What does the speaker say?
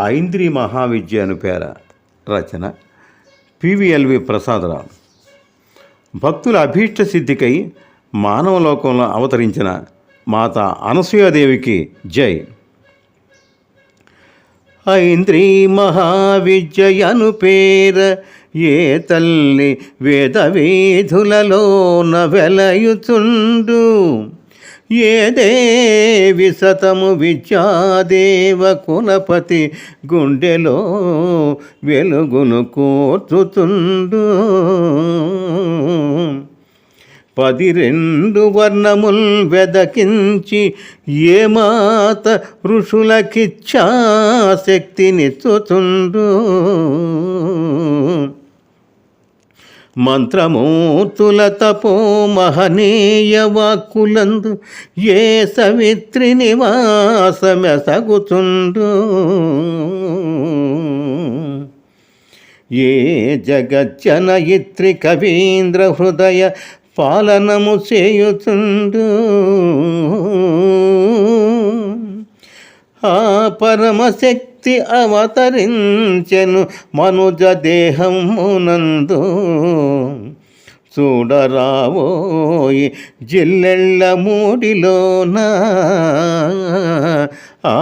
ఐంద్రి మహావిద్య అను పేర రచన పివిఎల్వి ప్రసాదరావు. భక్తుల అభీష్ట సిద్ధికై మానవ లోకంలో అవతరించిన మాత అనసూయాదేవికి జై. ఐంద్రీ మహావిద్యయను పేర ఏ తల్లి వేద వీధులలో వెలయుచుండు ఏ దేవి సతము విద్యాదేవ కులపతి గుండెలో వెలుగును కోర్చుతుండు. పది రెండు వర్ణముల్ వెదకించి ఏ మాత ఋషులకిచ్చా శక్తినిచ్చుతుండు. మంత్రమూర్తుల తపో మహనీయ వాక్కులందు ఏ సవిత్రి నివాసమెసగుతుండు ఏ జగజ్జనయిత్రి కవీంద్ర హృదయ పాలనము చేయుచుండు పరమశక్తి అవతరించెను మనుజ దేహమునందు. చూడరావోయి జిల్లెళ్ళ మూడిలోన. ఆ